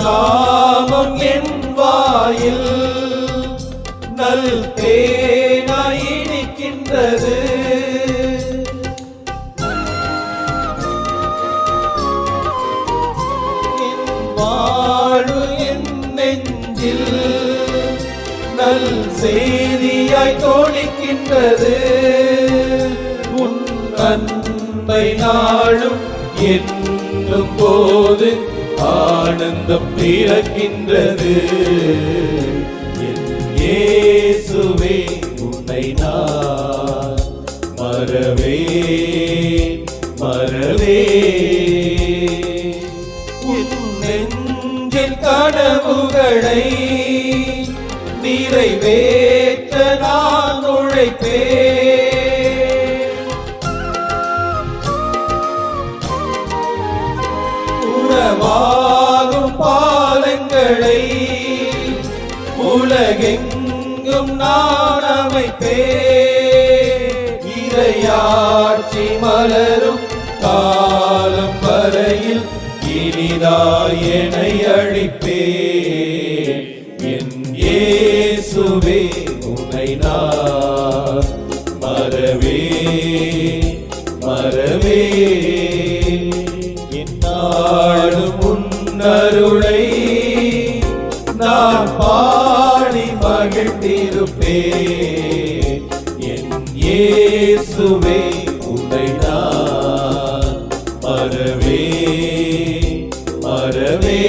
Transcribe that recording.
நாமம் என் வாயில் நல் தேனாய் இனிக்கின்றது நல் செய்தியாய் தோழிக்கின்றது உன் அன்பை நாளும் என்னும் போது ஆனந்தம் பிறக்கின்றது. இயேசுவே உன்னை நான் மறவே மறவே நெஞ்சில் கனவுகளை நிறைவேற்ற நான் உழைப்பேன். பாலங்களை உலகெங்கும் நான் அமைப்பேன். இரையாட்சி மலரும் காலம் வரையில் இனிதாயனை அழிப்பேன். என் இயேசுவே உனை நான் மறவே மறவே. என்னாடும் முன்னருளை நான் பாடி மகிழ்ந்திருப்பே என் இயேசுவே உன்னை நான் மறவே மறவே